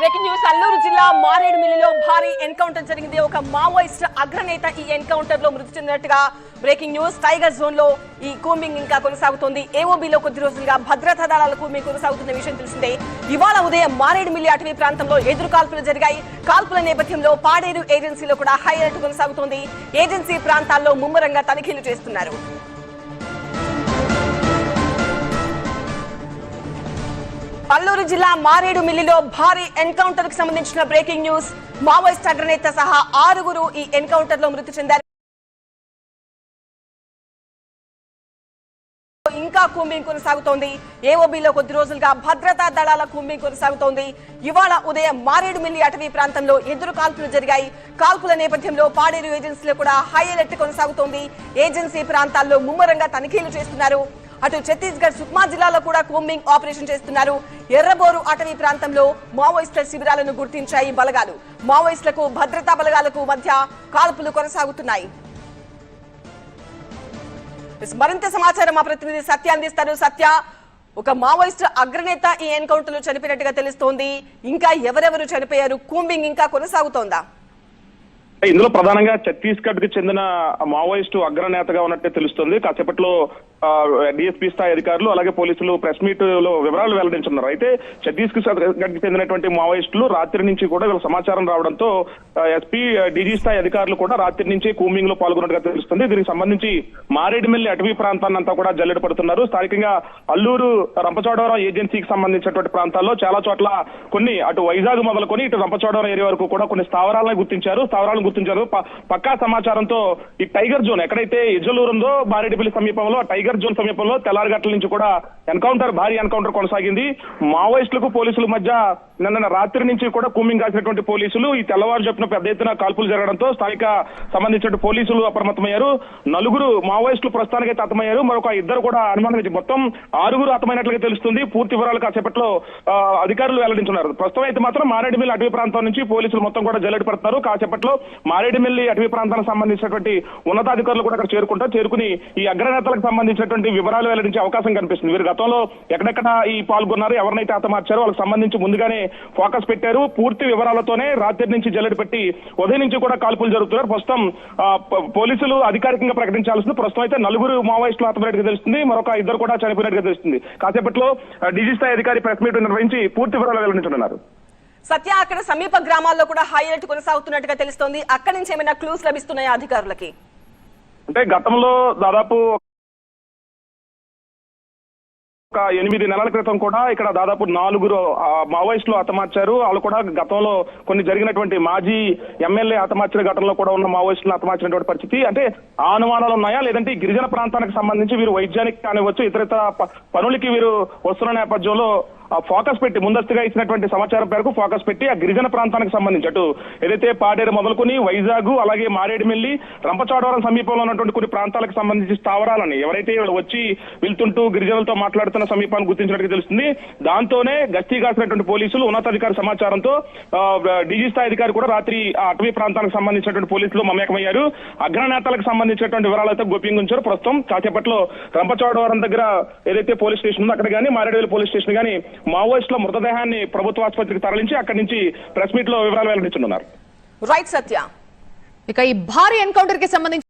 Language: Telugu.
Breaking news. అల్లూరు జిల్లా మారేడుమిల్లిలో భారీ ఎన్కౌంటర్ జరిగింది. ఒక మావోయిస్ట్ అగ్రనేత ఈ ఎన్కౌంటర్లో మృతి చెందినట్టుగా బ్రేకింగ్ న్యూస్. టైగర్ జోన్లో ఈ కూంబింగ్ ఇంకా కొనసాగుతోంది. ఏఓబీలో కొద్ది రోజులుగా భద్రతా దళాల కూంబింగ్ కొనసాగుతున్న విషయం తెలిసిందే. ఇవాళ ఉదయం మారేడుమిల్లి అటవీ ప్రాంతంలో ఎదురు కాల్పులు జరిగాయి. కాల్పుల నేపథ్యంలో పాడేరు ఏజెన్సీలో కూడా హై అలర్ట్ కొనసాగుతోంది. ఏజెన్సీ ప్రాంతాల్లో ముమ్మరంగా తనిఖీలు చేస్తున్నారు. పల్లూరు జిల్లా మారేడు మిల్లిలో భారీ ఎన్కౌంటర్కు సంబంధించిన బ్రేకింగ్ న్యూస్. మావోయిస్ట్ అగ్రనేత సహా ఆరుగురు ఈ ఎన్కౌంటర్లో మృతి చెందారు. ఇంకా కూంబింగ్ కొనసాగుతోంది. ఏఓబీలో కొద్ది రోజులుగా భద్రతా దళాల కూంబింగ్ కొనసాగుతోంది. ఇవాళ ఉదయం మారేడుమిల్లి అటవీ ప్రాంతంలో ఎదురు కాల్పులు జరిగాయి. కాల్పుల నేపథ్యంలో పాడేరు ఏజెన్సీలో కూడా హై అలర్ట్ కొనసాగుతోంది. ఏజెన్సీ ప్రాంతాల్లో ముమ్మరంగా తనిఖీలు చేస్తున్నారు. అటు ఛత్తీస్గఢ్ సుక్మా జిల్లాలో కూడా కూంబింగ్ ఆపరేషన్ చేస్తున్నారు. ఎర్రబోరు అటవీ ప్రాంతంలో మావోయిస్టుల శిబిరాలను గుర్తించాయి బలగాలు. మావోయిస్టులకు భద్రతా బలగాలకు మధ్య కాల్పులు కొనసాగుతున్నాయి. మరింత సమాచారం మా ప్రతినిధి సత్య అందిస్తారు. సత్య ఒక మావోయిస్ట్ అగ్రనేత ఈ ఎన్కౌంటర్లో చనిపోయినట్టుగా తెలుస్తోంది. ఇంకా ఎవరెవరు చనిపోయారు? కూంబింగ్ ఇంకా కొనసాగుతోందా? ఇందులో ప్రధానంగా ఛత్తీస్గఢ్కి చెందిన మావోయిస్టు అగ్రనేతగా ఉన్నట్టే తెలుస్తుంది. కాసేపట్లో డిఎస్పీ స్థాయి అధికారులు అలాగే పోలీసులు ప్రెస్ మీట్లో వివరాలు వెల్లడించున్నారు. అయితే ఛత్తీస్గఢ్కి చెందినటువంటి మావోయిస్టులు రాత్రి నుంచి కూడా వీళ్ళ సమాచారం రావడంతో ఎస్పీ డీజీ స్థాయి అధికారులు కూడా రాత్రి నుంచి కూమింగ్లో పాల్గొన్నట్టుగా తెలుస్తుంది. దీనికి సంబంధించి మారేడుమిల్లి అటవీ ప్రాంతాన్ని అంతా కూడా జల్లెడ పడుతున్నారు. స్థానికంగా అల్లూరు రంపచోడవరం ఏజెన్సీకి సంబంధించినటువంటి ప్రాంతాల్లో చాలా చోట్ల కొన్ని అటు వైజాగ్ మొదలుకొని ఇటు రంపచోడవరం ఏరియా వరకు కూడా కొన్ని స్థావరాలను గుర్తించారు. స్థావరాలను గుర్తించారు. పక్కా సమాచారంతో ఈ టైగర్ జోన్ ఎక్కడైతే ఇజ్జలూరు ఉందో మారేడుమిల్లి సమీపంలో టైగర్ టైగర్ జోన్ సమీపంలో తెల్లారిగట్ల నుంచి కూడా ఎన్కౌంటర్ భారీ ఎన్కౌంటర్ కొనసాగింది. మావోయిస్టులకు పోలీసుల మధ్య నిన్న రాత్రి నుంచి కూడా కూమింగ్ కాసినటువంటి పోలీసులు ఈ తెల్లవారు చెప్పిన పెద్ద ఎత్తున కాల్పులు జరగడంతో స్థానిక సంబంధించిన పోలీసులు అప్రమత్తమయ్యారు. నలుగురు మావోయిస్టులు ప్రస్తుతానికి అయితే హతమయ్యారు. మరొక ఇద్దరు కూడా అనుమానం మొత్తం ఆరుగురు హతమైనట్లుగా తెలుస్తుంది. పూర్తి వివరాలు కాసేపట్లో అధికారులు వెల్లడించున్నారు ప్రస్తుతం అయితే మాత్రం మారేడుమిల్లి అటవీ ప్రాంతం నుంచి పోలీసులు మొత్తం కూడా జల్లెడ పడుతున్నారు. కాసేపట్లో మారేడుమిల్లి అటవీ ప్రాంతానికి సంబంధించినటువంటి ఉన్నతాధికారులు కూడా అక్కడ చేరుకుంటారు. చేరుకుని ఈ అగ్రనేతలకు సంబంధించినటువంటి వివరాలు వెల్లడించే అవకాశం కనిపిస్తుంది. వీరు గతంలో ఎక్కడెక్కడ ఈ పాల్గొన్నారు ఎవరినైతే హతమార్చారో వాళ్ళకి సంబంధించి ముందుగానే ఫోకస్ పెట్టారు. పూర్తి వివరాలతోనే రాత్రి నుంచి జల్లెడ పెట్టి ఉదయం నుంచి కూడా కాల్పులు జరుగుతున్నారు. ప్రస్తుతం పోలీసులు అధికారికంగా ప్రకటించాల్సింది. ప్రస్తుతం అయితే నలుగురు మావోయిస్టులు హతమైనట్టుగా తెలుస్తుంది. మరొక ఇద్దరు కూడా చనిపోయినట్టుగా తెలుస్తుంది. కాసేపట్లో డీజీ స్థాయి అధికారి ప్రెస్ మీట్ నిర్వహించి పూర్తి వివరాలు వెల్లడించనున్నారు. సత్య అక్కడ సమీప గ్రామాల్లో కూడా హై అలర్ట్ కొనసాగుతున్నట్టుగా తెలుస్తోంది. అక్కడి నుంచి ఏమైనా క్లూస్ లభిస్తున్నాయా అధికారులకి? అంటే గతంలో దాదాపు ఒక ఎనిమిది నెలల క్రితం కూడా ఇక్కడ దాదాపు నాలుగురు మావోయిస్టులు హతమార్చారు. వాళ్ళు కూడా గతంలో కొన్ని జరిగినటువంటి మాజీ ఎమ్మెల్యే హతమార్చిన ఘటనలో కూడా ఉన్న మావోయిస్టులు హతమార్చినటువంటి పరిస్థితి. అంటే ఆ అనుమానాలు ఉన్నాయా? లేదంటే ఈ గిరిజన ప్రాంతానికి సంబంధించి వీరు వైద్యానికి కానివచ్చు ఇతర ఇతర పనులకి వీరు వస్తున్న నేపథ్యంలో ఫోకస్ పెట్టి ముందస్తుగా ఇచ్చినటువంటి సమాచారం మేరకు ఫోకస్ పెట్టి ఆ గిరిజన ప్రాంతానికి సంబంధించి అటు ఏదైతే పాడేరు మొదలుకొని వైజాగ్ అలాగే మారేడుమిల్లి రంపచోడవరం సమీపంలో ఉన్నటువంటి కొన్ని ప్రాంతాలకు సంబంధించి స్థావరాలని ఎవరైతే వచ్చి వెళ్తుంటూ గిరిజనులతో మాట్లాడుతున్న సమీపాన్ని గుర్తించినట్టుగా తెలుస్తుంది. దాంతోనే గస్తీ కాసినటువంటి పోలీసులు ఉన్నతాధికారి సమాచారంతో డీజీ స్థాయి అధికారి కూడా రాత్రి ఆ అటవీ ప్రాంతానికి సంబంధించినటువంటి పోలీసులు మమేకమయ్యారు. అగ్రనేతలకు సంబంధించినటువంటి వివరాలు అయితే గోప్యంగా ప్రస్తుతం కాసేపట్లో రంపచోడవరం దగ్గర ఏదైతే పోలీస్ స్టేషన్ ఉందో అక్కడ కానీ మారేడుమిల్లి పోలీస్ స్టేషన్ కానీ మావోయిస్టుల మృతదేహాన్ని ప్రభుత్వ ఆసుపత్రికి తరలించి అక్కడి నుంచి ప్రెస్ మీట్లో వివరాలు వెల్లడించనున్నారు. రైట్ సత్య ఇక ఈ భారీ ఎన్కౌంటర్కి సంబంధించి